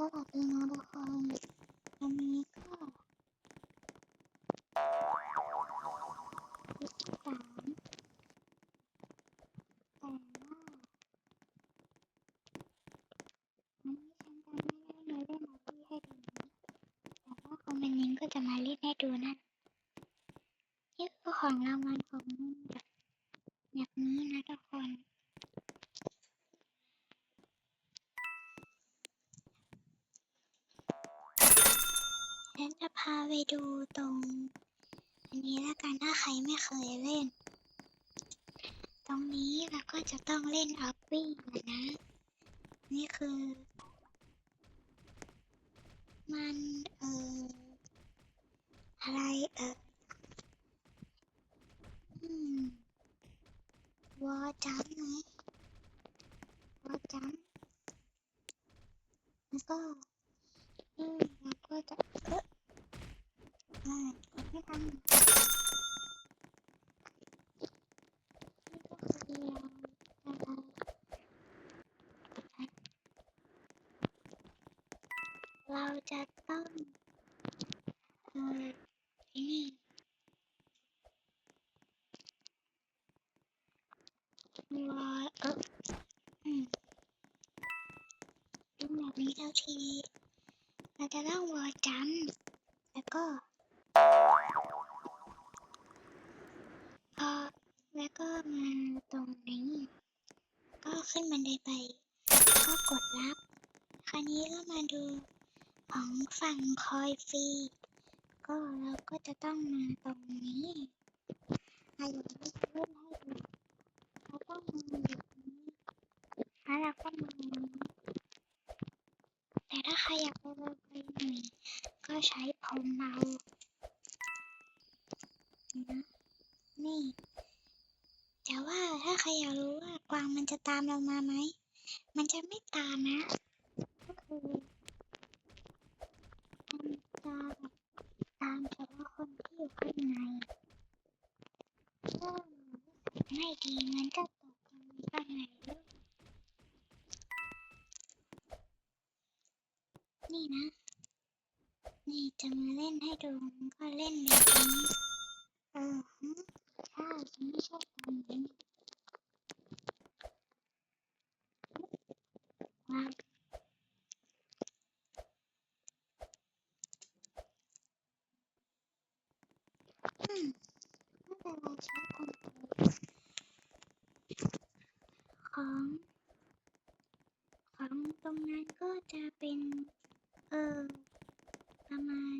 สวัสดีนะทุกคนวันนี้ก็คลิปที่สามแต่ว่าวันนี้ฉันจะไม่ได้มาเล่นอาร์ตี้ให้ดูนะแต่ว่าคอมเมนต์นี้ก็จะมาเล่นให้ดูนะนี่คือของรางวัลของแบบแบบนี้นะทุกคน ฉันจะพาไปดูตรง อันนี้แล้วกันถ้าใครไม่เคยเล่น ตรงนี้เราก็จะต้องเล่นออฟวิ่งนะ นี่คือ มันเอออะไรเอออืมวอจัมไหมวอจัมแล้วก็ อืมแล้วก็จะเออากดไม่ทันนี่ก็คือ เราจะต้องเออไอ้นี่วอเอออืมเป็นแบบนี้แล้วที เราจะต้องวอจัมแล้วก็ พอแล้วก็มาตรงนี้ ก็ ขึ้นบันไดไป ก็กดรับ คราวนี้ก็มาดูของฝั่งคอยฟรี ก็เราก็จะต้องมาตรงนี้อายุไม่เล่นให้ดูเราต้องมาแบบนี้แล้วเราก็มาแต่ถ้าใครอยากไปเร็วไปหน่อยก็ใช้ จะตามเรามาไหม มันจะไม่ตามนะก็คือมันจะแตามเฉพาะคนที่อยู่ข้างในถ้าไม่ดีมันก็ตกคนข้างในด้วยนี่นะ นี่จะมาเล่นให้ดูก็เล่นแบบนี้เออฮึใช่ไม่ชอบตรงนี้ว้าวอืมไม่เป็นไรใช้คอมพิวเตอร์ ของ ของตรงนั้นก็จะเป็น เออ ประมาณ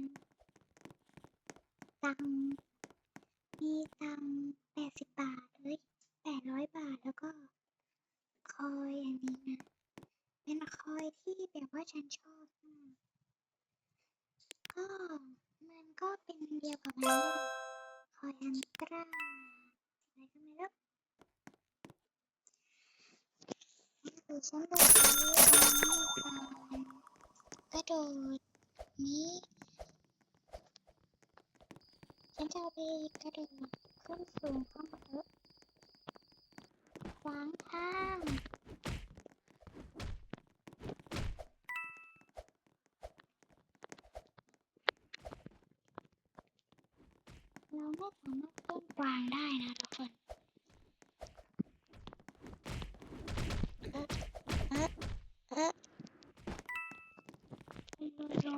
ตังค์มีตังแปดสิบบาทเฮ้ยแปดร้อยบาทแล้วก็ คอยอันนี้นะ คอยที่แบบว่าฉันชอบมากก็มันก็เป็นเดียวกับมันเลยคอยอันตราอะไรก็ไม่รู้คือฉันจะใช้อันนี้ไปกระโดดนี้ฉันจะไปกระโดดขึ้นสูงข้ามาเถอะขวางทางเราไม่สามารถเล่นกวางได้นะทุกคน เอ๊ะเอ๊ะเอ๊ะโอ้โห โอ้โหเร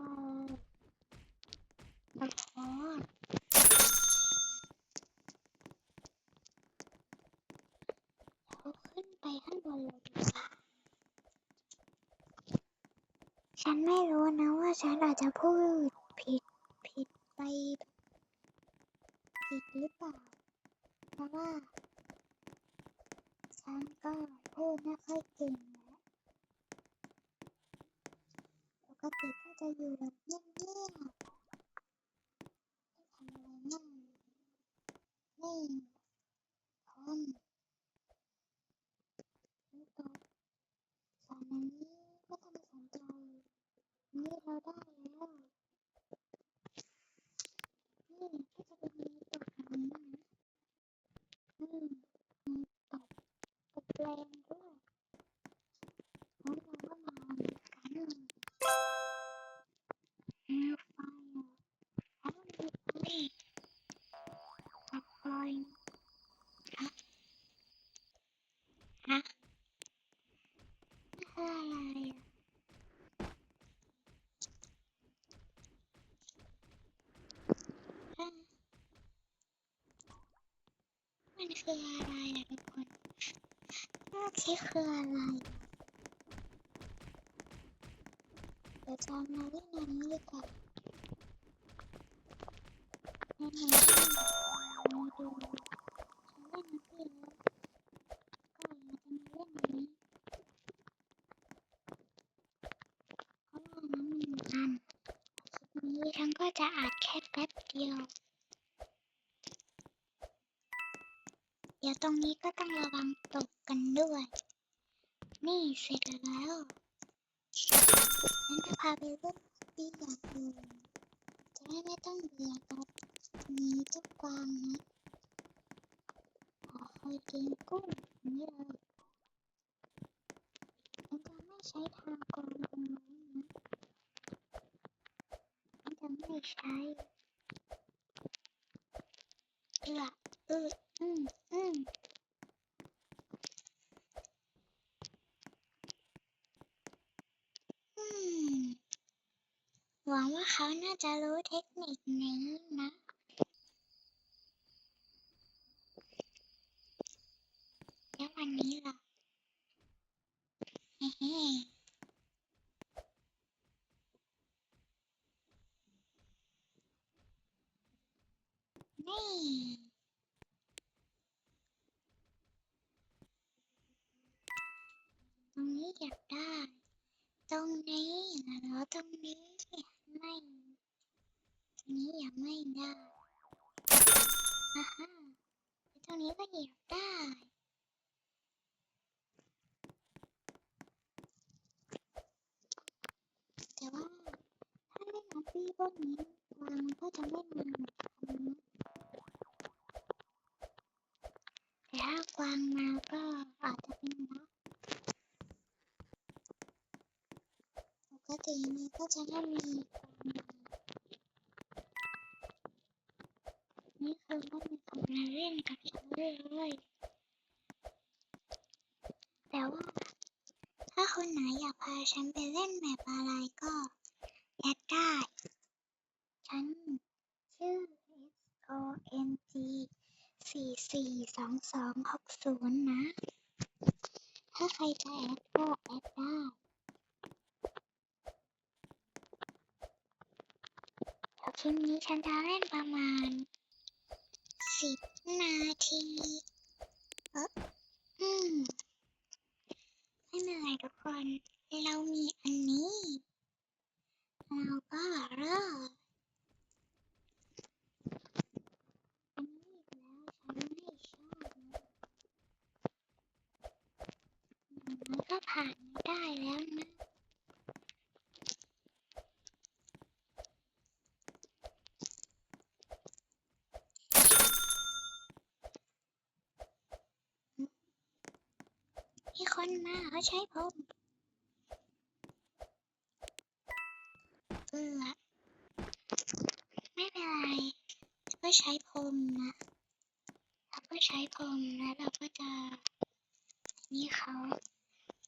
าขึ้นไปข้างบนเลยดีกว่าฉันไม่รู้นะว่าฉันอาจจะพูดผิดผิดไป ผิดหรือเปล่า เพราะว่า ฉันก็พูดไม่ค่อยเก่งนะปกติก็จะอยู่แบบเงียบๆไม่ทำอะไรนั่งนี่ทนไม่ตกสอนอันนี้ไม่ต้องสนใจนี่เราได้แล้ว นี่ก็จะเป็นมีตกแบบนี้นะอืมมีตกตกแรงด้วยแล้วเราก็มากัน มีไฟเหรออ๋อมี ไฟปักไฟฮะฮะอะไรฮะมันคืออะไรอะทุกคนเมื่อกี้คืออะไรเดี๋ยวจะมาเล่นอันนี้ดีกว่าในไหนที่มาดูฉันเล่นมาพี่แล้วก็อยากจะมาเล่นอัน นี้เพราะว่านั้นมันอันคลิปนี้ฉันก็จะอัดแค่แป๊บเดียว เดี๋ยวตรงนี้ก็ต้องระวังตกกันด้วย นี่เสร็จแล้วฉันจะพาไปเล่นปีอย่างอื่นจะได้ไม่ต้องเบื่อกับ มีเจ้ากวางนะขอคอยกินกุ้งอย่างนี้เลยฉันจะไม่ใช้ทางกรตรงนี้นะฉันจะไม่ใช้เอือเอออืมอืมอืมหวังว่าเขาน่าจะรู้เทคนิคนี้นะ แล้ววันนี้ล่ะเฮ้เฮ้นี่ ตรงนี้อยากได้ ตรงนี้นะเหรอตรงนี้ไม่ตรงนี้อยากไม่ได้อ่าฮะตรงนี้ก็อยากได้แต่ว่าถ้าเล่นออฟฟี่พวกนี้วางมันก็จะไม่มาเหมือนกันนะ แต่ถ้ากวางมาก็อาจจะเป็นบั๊กปกติมันก็จะไม่มีกวางมานี่คือก็มีคนมาเล่นกับฉันเลยแต่ว่าถ้าคนไหนอยากพาฉันไปเล่นแบบอะไรก็แอดได้ ฉันชื่อ S O N G สี่สี่สองสองหกศูนย์นะ ถ้าใครจะแอดก็แอดได้เดี๋ยวคลิปนี้ฉันจะเล่นประมาณสิบนาทีเอออืมไม่เป็นไรทุกคน เรามีอันนี้ เราก็รอดอันนี้อีกแล้วฉันไม่ชอบเลยอย่างน้อยก็ผ่านมาได้แล้วนะ มี คนมาเขาใช้ผมเออไม่เป็นไรเราก็ใช้พรมนะเราก็ใช้พรมแล้วเราก็จะนี่เขา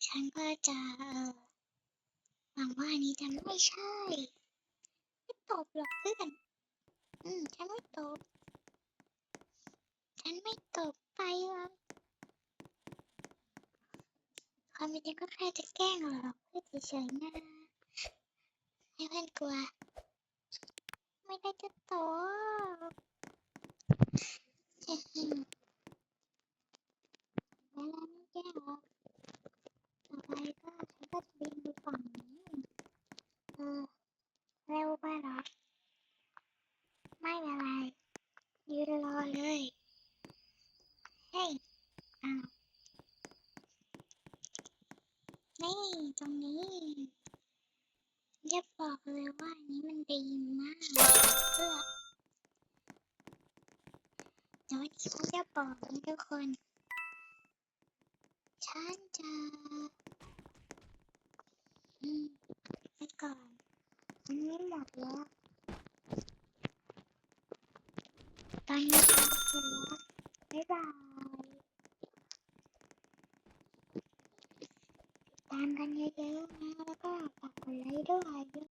ฉันก็จะเออหวังว่าอันนี้จะไม่ใช่ไม่ตบหรอกเพื่อนอืมฉันไม่ตบฉันไม่ตบไปหรอก ความเป็นจริงก็แค่จะแกล้งหรอกเพื่อเฉยๆนะให้เพื่อนกลัว ไม่ได้จะตบเฮ้ยเวลาไม่แกล้งหรอกต่อไปก็ฉันก็จะบินไปฝั่งนี้ เออ เร็วไปหรอ ไม่เป็นไร ยืนรอเลย เฮ้ย อ้าว นี่ ตรงนี้จะบอกเลยว่าอันนี้มันดีมากเพื่อแต่วันนี้ผมจะบอกนะทุกคน